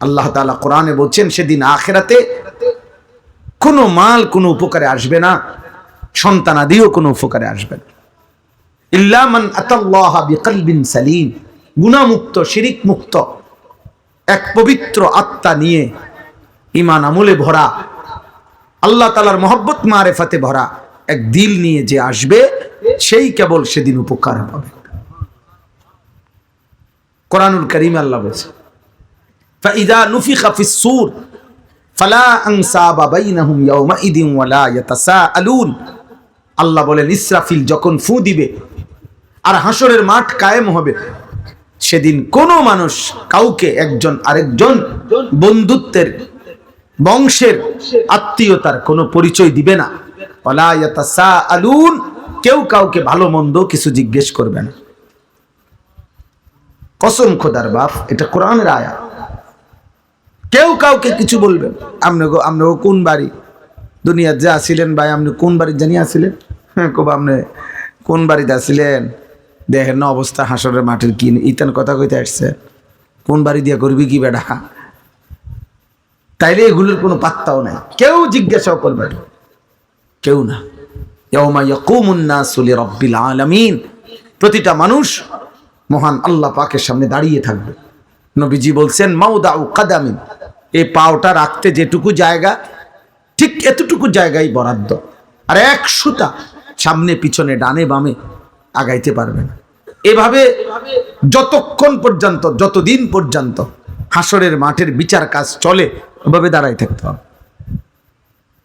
আল্লাহ তাআলা কোরআনে বলছেন, সেদিন আখেরাতে কোনো মাল কোনো উপকারে আসবে না সন্তানাদিও কোনো উপকারে আসবে না। ইল্লা মান আতাল্লাহ বিকলবিন সালিম। গুনাহমুক্ত শিরিক মুক্ত এক পবিত্র আত্মা নিয়ে ইমান আমলে ভরা, আল্লাহ তালার মহব্বত মারেফাতে ভরা এক দিল নিয়ে যে আসবে, সেই কেবল সেদিন উপকার পাবে কোরআনুল করিম আল্লাহ বলছে, ফাইদা নুফি খাফিস সুর, ফালা আংসাবা বাইনাহুম ইয়াউমা ইদিন ওয়ালা ইয়াতাসাআলুন। আল্লাহ বলেন, ইসরাফিল যখন ফু দিবে আর হাসরের মাঠ কায়েম হবে, সেদিন কোনো মানুষ কাউকে একজন আরেকজন বন্ধুত্বের, বংশের আত্মীয়তার কোনো পরিচয় দিবে না। অলায়াতা সা আলুন কেউ কাউকে ভালো মন্দ কিছু জিজ্ঞেস করবে না। কসম খোদার বাপ, এটা কোরআনের আয়া কেউ কাউকে কিছু বলবেন আপনি আপনি কোন বাড়ি? দুনিয়ার যে আসিলেন ভাই আপনি কোন বাড়ি জানি আসিলেন হ্যাঁ কব আপনি কোন বাড়িতে আসিলেন দেখেন না অবস্থা, হাসরের মাঠের কি ইতান কথা কইতে আসছে। কোন বাড়ি দিয়া করবি কি বেটা? তাইলে এগুলোর কোনো পাত্তাও নাই। কেউ জিজ্ঞাসাও করবে কেউ না। আলামিন। প্রতিটা মানুষ মহান আল্লাহ পাকের সামনে দাঁড়িয়ে থাকবে। নবীজি বলছেন, মাউদাউ কাদামিন। এই পাওটা রাখতে যেটুকু জায়গা, ঠিক এতটুকু জায়গায় বরাদ্দ। আর এক সুতা সামনে, পিছনে, ডানে, বামে আগাইতে পারবে না। এভাবে যতক্ষণ পর্যন্ত, যতদিন পর্যন্ত হাসরের মাঠের বিচার কাজ চলে ওভাবে দাঁড়াই থাকতে হবে।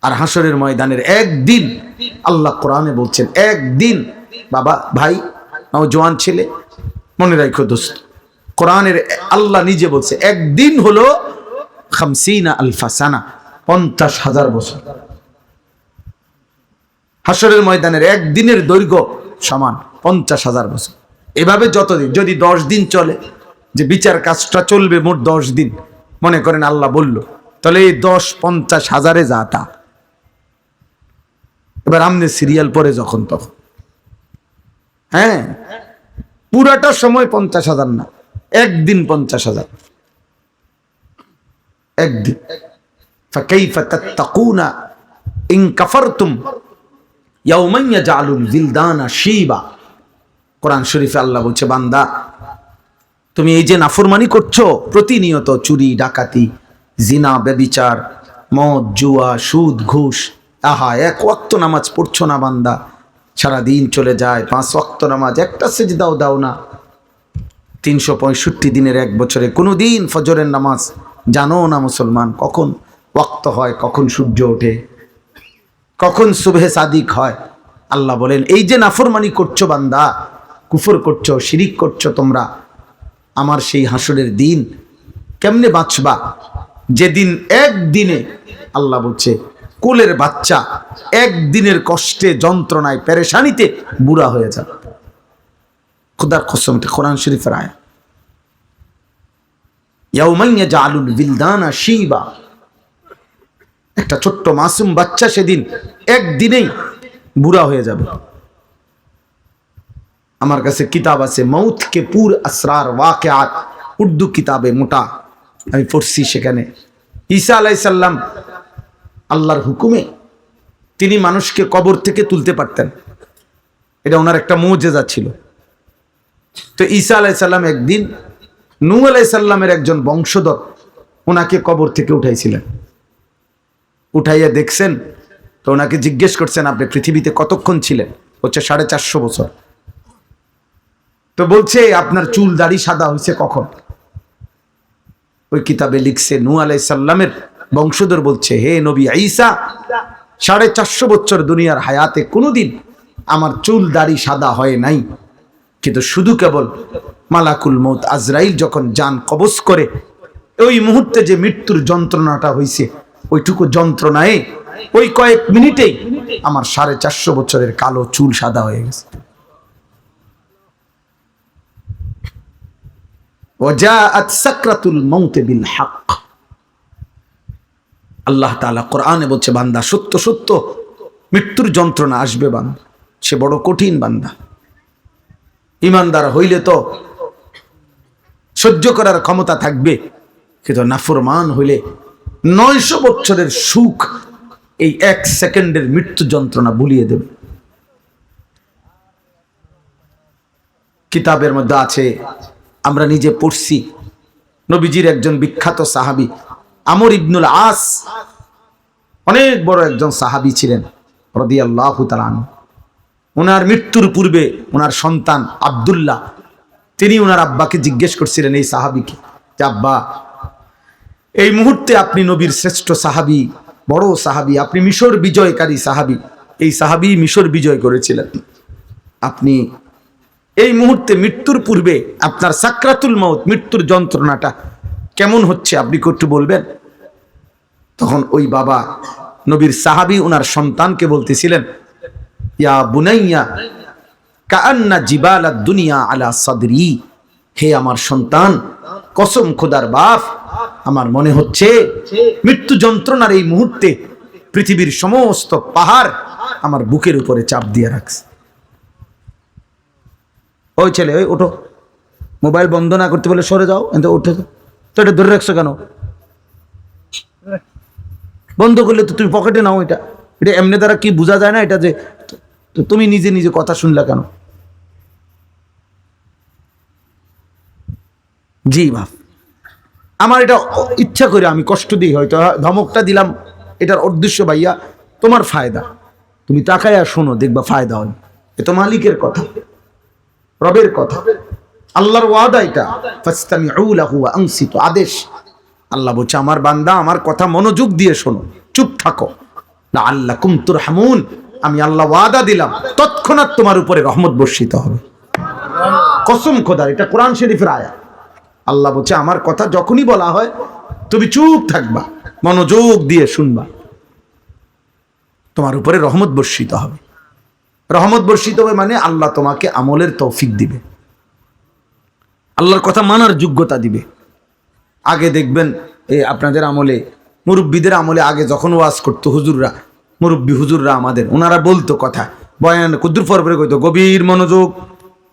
আর হাসরের ময়দানের একদিন, আল্লাহ কোরআনে বলছেন, একদিন, বাবা, ভাই জোয়ান ছেলে মনে রাখো দোস্ত, কোরআনের আল্লাহ নিজে বলছে, একদিন হলো খামসিনা আলফাসানা, পঞ্চাশ হাজার বছর। হাসরের ময়দানের একদিনের দৈর্ঘ্য সমান পঞ্চাশ হাজার বছর। এভাবে যতদিন, যদি দশ দিন চলে, যে বিচার কাজটা চলবে মোট দশ দিন, মনে করেন আল্লাহ বলল, তাহলে এই দশ পঞ্চাশ হাজারে যা তা। এবার আমনে সিরিয়াল পরে যখন তখন। হ্যাঁ? পুরাটা সময় পঞ্চাশ হাজার না। একদিন পঞ্চাশ হাজার। একদিন। কোরআন শরীফে আল্লাহ বলছে, বান্দা, তুমি এই যে নাফরমানি করছ, প্রতিনিয়ত চুরি, ডাকাতি, জিনা, ব্যবিচার, মদ, জুয়া, সুদ, ঘুষ, আহা, এক ওয়াক্ত নামাজ পড়ছো না, বান্দা। সারা দিন চলে যায়, পাঁচ ওয়াক্ত নামাজ, একটা সেজদাও দাও দাও না। তিনশো পঁয়ষট্টি দিনের এক বছরে কোনো দিন ফজরের নামাজ জানো না মুসলমান, কখন ওয়াক্ত হয়, কখন সূর্য ওঠে, কখন শুভে সাদিক হয়। আল্লাহ বলেন, এই যে নাফরমানি করছ বান্দা, কুফর করছ, শিরিক করছ তোমরা, আমার সেই হাসরের দিন কেমনে বাঁচবা? যেদিন একদিনে আল্লাহ বলছে কোলের বাচ্চা একদিনের কষ্টে, যন্ত্রণায়, পেরেশানিতে বুড়া হয়ে যাবে। খুদার কসমতে কোরআন শরীফের আয়া ইয়াউমাইয়া জালুল বিলদানা শিবা। একটা ছোট্ট মাসুম বাচ্চা সেদিন একদিনেই বুড়া হয়ে যাবে। আমার কাছে কিতাব আছে মৌত কে পুর আসরার ওয়াকেআত উর্দু কিতাবে মোটা। আমি পড়ছি সেখানে। ঈসা আলাইসাল্লাম আল্লাহর হুকুমে তিনি মানুষকে কবর থেকে তুলতে পারতেন। এটা ওনার একটা মৌজেজা ছিল। তো ঈসা আলাইসাল্লাম একদিন নূ আলাইসাল্লামের একজন বংশধর ওনাকে কবর থেকে উঠাইছিলেন। উঠাইয়া দেখছেন, তো ওনাকে জিজ্ঞেস করছেন, আপনি পৃথিবীতে কতক্ষণ ছিলেন? হচ্ছে সাড়ে চারশো বছর। তো বলছে, আপনার চুল দাড়ি সাদা হয়েছে কখন? ওই কিতাবে লিখছে নু আলাইসাল্লামের বংশধর বলছে, হে নবী ঈসা, সাড়ে চারশো বছর দুনিয়ার হায়াতে কোনোদিন আমার চুল দাড়ি সাদা হয় নাই। কিন্তু শুধু কেবল মালাকুল মৌত আজরাইল যখন যান কবজ করে, ওই মুহূর্তে যে মৃত্যুর যন্ত্রণাটা হয়েছে ওইটুকু যন্ত্রণায় ওই কয়েক মিনিটেই আমার সাড়ে চারশো বছরের কালো চুল সাদা হয়ে গেছে। সাকরাতুল মৌতে বিল হক আল্লাহ তাআলা কোরআনে বলছে, বান্দা, সত্য সত্য। মৃত্যুর যন্ত্রণা আসবে বান্দা। সে বড় কঠিন বান্দা। ইমানদার হইলে তো সহ্য করার ক্ষমতা থাকবে। কিন্তু নাফরমান হইলে নয়শো বছরের সুখ এই এক সেকেন্ডের মৃত্যু যন্ত্রণা ভুলিয়ে দেবে। কিতাবের মধ্যে আছে, আমরা নিজে পড়ছি, নবীজির একজন বিখ্যাত সাহাবী আমর ইবনুল আস অনেক বড় একজন সাহাবী ছিলেন, রদিয়াল্লাহু তাআলা ওনার মৃত্যুর পূর্বে ওনার সন্তান আব্দুল্লাহ, তিনি ওনার আব্বাকে জিজ্ঞেস করছিলেন এই সাহাবিকে যে, আব্বা, এই মুহূর্তে আপনি নবীর শ্রেষ্ঠ সাহাবি, বড় সাহাবি, আপনি মিশর বিজয়কারী সাহাবি। এই সাহাবি মিশর বিজয় করেছিলেন। আপনি এই মুহূর্তে মৃত্যুর পূর্বে আপনার সাকরাতুল মত মৃত্যুর যন্ত্রণাটা কেমন হচ্ছে আপনি একটু বলবেন? তখন ওই বাবা নবীর সাহাবি ওনার সন্তানকে বলতেছিলেন, ইয়া বুনাইয়া কান্না জিবালা দুনিয়া আলা সাদরি। হে আমার সন্তান, কসম খোদার বাপ, আমার মনে হচ্ছে মৃত্যু যন্ত্রণার এই মুহূর্তে পৃথিবীর সমস্ত পাহাড় আমার বুকের উপরে চাপ দিয়ে রাখছে। ওই ছেলে, ওই ওঠো। মোবাইল বন্ধ না করতে বলে সরে যাও কিন্তু উঠে যাও। তো এটা ধরে রাখছো কেন? বন্ধ করলে তো তুমি পকেটে নাও এটা। এটা এমনি দ্বারা কি বোঝা যায় না এটা যে তুমি নিজে নিজে কথা শুনলা কেন? জি বাপ। আমার এটা ইচ্ছা করে আমি কষ্ট দিই হয়তো ধমকটা দিলাম, এটার উদ্দেশ্য ভাইয়া, তোমার ফায়দা। তুমি তাকায় শোনো, দেখবা ফায়দা হয়। এ তো মালিকের কথা, রবের কথা। আল্লাহর ওয়াদা এটা। ফাস্তামিউ লাহু ওয়া আনসিতু। আদেশ। আল্লাহ বলছে, আমার বান্দা আমার কথা মনোযোগ দিয়ে শোনো। চুপ থাকো। না আল্লাহ কুমতুর হামুন আমি আল্লাহ ওয়াদা দিলাম। তৎক্ষণাৎ তোমার উপরে রহমত বর্ষিত হবে। কসম খোদার, এটা কোরআন শরীফের আয়া আল্লাহ বলছে, আমার কথা যখনই বলা হয়, তুমি চুপ থাকবা, মনোযোগ দিয়ে শুনবা। তোমার উপরে রহমত বর্ষিত হবে। রহমত বর্ষিত হবে মানে আল্লাহ তোমাকে আমলের তৌফিক দিবে। আল্লাহর কথা মানার যোগ্যতা দিবে। আগে দেখবেন এই আপনাদের আমলে, মুরব্বীদের আমলে আগে যখন ওয়াজ করতো হুজুররা, মুরব্বী হুজুররা আমাদের, ওনারা বলতো কথা, বয়ান কুদ্দুর পরে কইতো, গভীর মনোযোগ।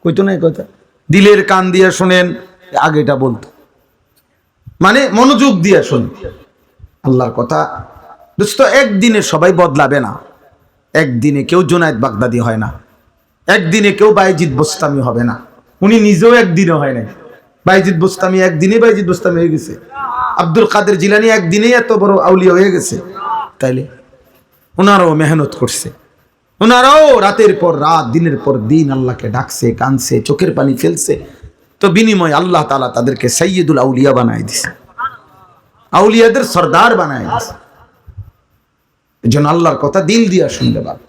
কইতো না কথা? দিলের কান দিয়ে শোনেন, আগে এটা বলতো। মানে মনোযোগ দিয়ে শোন আল্লাহর কথা, দোস্ত, একদিনে সবাই বদলাবে না। একদিনে কেউ জোনায়েত বাগদাদি হয় না। একদিনে কেউ বাইজিদ বোস্তামি হবে না। উনি নিজেও একদিনে হয় নাই। বাইজিদ বোস্তামি একদিনে বাইজিদ বোস্তামি হয়ে গেছে। আব্দুল কাদের জিলানি একদিনেই এত বড় আউলিয়া হয়ে গেছে। তাইলে ওনারাও মেহনত করছে। ওনারাও রাতের পর রাত, দিনের পর দিন আল্লাহকে ডাকছে কানছে চোখের পানি ফেলছে। তো বিনিময় আল্লাহ তালা তাদেরকে সৈয়দুল আউলিয়া বানায় দিছে। আউলিয়াদের সর্দার বানায় দিছে। এই জন্য আল্লাহর কথা দিল দিয়া শুনতে পারো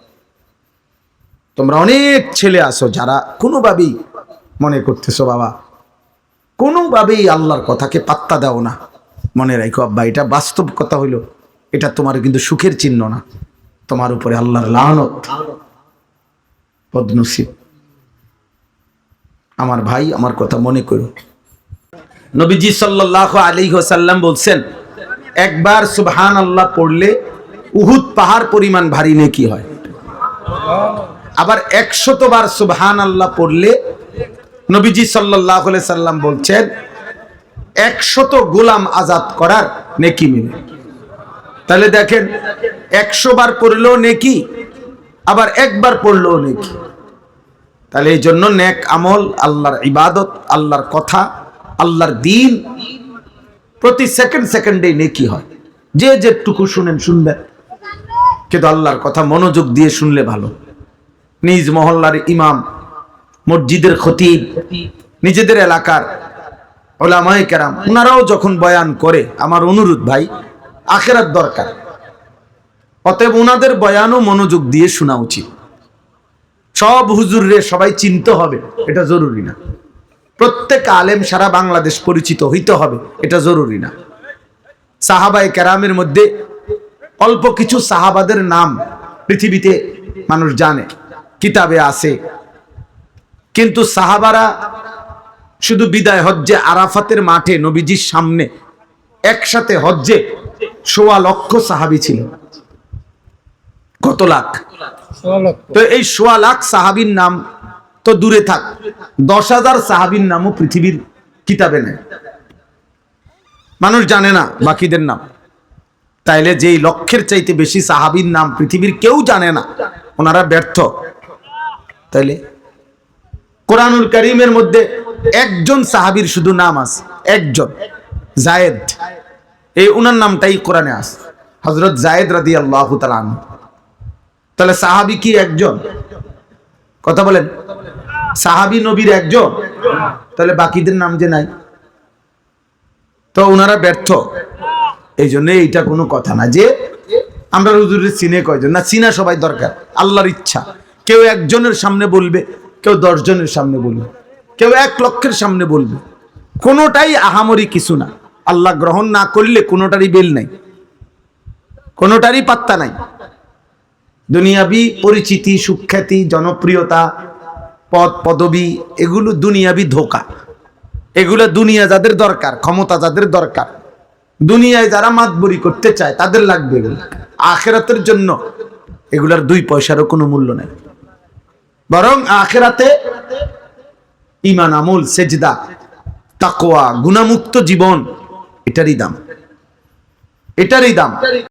তোমরা অনেক ছেলে আসো যারা কোনোভাবেই মনে করতেছো, বাবা? কোনোভাবেই আল্লাহর কথাকে পাত্তা দাও না। মনে রাখো আব্বা, এটা বাস্তব কথা হইল। এটা তোমার কিন্তু সুখের চিহ্ন না। তোমার উপরে আল্লাহর লানত। পদ্মশিব আমার ভাই আমার কথা মনে করো। নবীজি সাল্লাহ আলী সাল্লাম বলছেন, একবার সুবহান আল্লাহ পড়লে উহুদ পাহাড় পরিমাণ ভারী নেকি হয়। আবার একশত বার সুবহান আল্লাহ পড়লে নবীজি সাল্লাহ সাল্লাম বলছেন, একশত গোলাম আজাদ করার নেকি মিলে তাহলে দেখেন, একশো বার পড়লেও নেকি, আবার একবার পড়লেও নেকি। তাহলে এই জন্য নেক আমল, আল্লাহর ইবাদত, আল্লাহর কথা, আল্লাহর দিন, প্রতি সেকেন্ড সেকেন্ডে নেকি হয়। যে যেটুকু শুনেন, শুনবেন। কিন্তু আল্লাহর কথা মনোযোগ দিয়ে শুনলে ভালো। নিজ মহল্লার ইমাম মসজিদের খতিব নিজেদের এলাকার ওলামায় কেরাম ওনারাও যখন বয়ান করে, আমার অনুরোধ ভাই আখেরার দরকার। অতএব ওনাদের বয়ানও মনোযোগ দিয়ে শোনা উচিত। সব হুজুররে সবাই চিনতে হবে, এটা জরুরি না। প্রত্যেক আলেম সারা বাংলাদেশ পরিচিত হইতে হবে, এটা জরুরি না। সাহাবাই কেরামের মধ্যে অল্প কিছু সাহাবাদের নাম পৃথিবীতে মানুষ জানে, কিতাবে আছে কিন্তু সাহাবারা শুধু বিদায় হজ্জে আরাফাতের মাঠে নবীজির সামনে একসাথে হজ্জে সোয়া লক্ষ সাহাবি ছিল। কত লাখ? তো এই সোয়া লাখ সাহাবির নাম তো দূরে থাক। দশ হাজার সাহাবির নামও পৃথিবীর কিতাবে নেই। মানুষ জানে না বাকিদের নাম। তাইলে যেই লক্ষ্যের চাইতে বেশি সাহাবীর নাম পৃথিবীর কেউ জানে না ওনারা ব্যর্থ। তাইলে কোরআনুল করিমের মধ্যে একজন সাহাবীর শুধু নাম আছে, একজন, জায়েদ। এই উনার নামটাই কোরআনে আছে হজরত জায়েদ রাদি আল্লাহ তাহলে সাহাবী কি একজন? কথা বলেন। সাহাবী নবীর একজন? তাহলে বাকিদের নাম যে নাই? তো ওনারা ব্যর্থ। এই জন্য এইটা কোনো কথা না যে আমরা হুজুরের চিনে কয়জন? না, চিনা সবাই দরকার, আল্লাহর ইচ্ছা। কেউ একজনের সামনে বলবে কেউ দশজনের সামনে বলবে, কেউ এক লক্ষের সামনে বলবে। কোনোটাই আহামরি কিছু না। আল্লাহ গ্রহণ না করলে কোনোটারই বেল নাই, কোনোটারই পাত্তা নাই। দুনিয়াবি পরিচিতি, সুখ্যাতি, জনপ্রিয়তা, পদ, পদবি, এগুলো দুনিয়াবি ধোকা। এগুলো দুনিয়া যাদের দরকার, ক্ষমতা যাদের দরকার। দুনিয়ায় যারা মাতবরি করতে চায়, তাদের লাগবে এগুলো। আখেরাতের জন্য এগুলার দুই পয়সারও কোনো মূল্য নেই। বরং আখেরাতে ইমান আমল সেজদা তাকোয়া গুণামুক্ত জীবন এটারই দাম। এটারই দাম।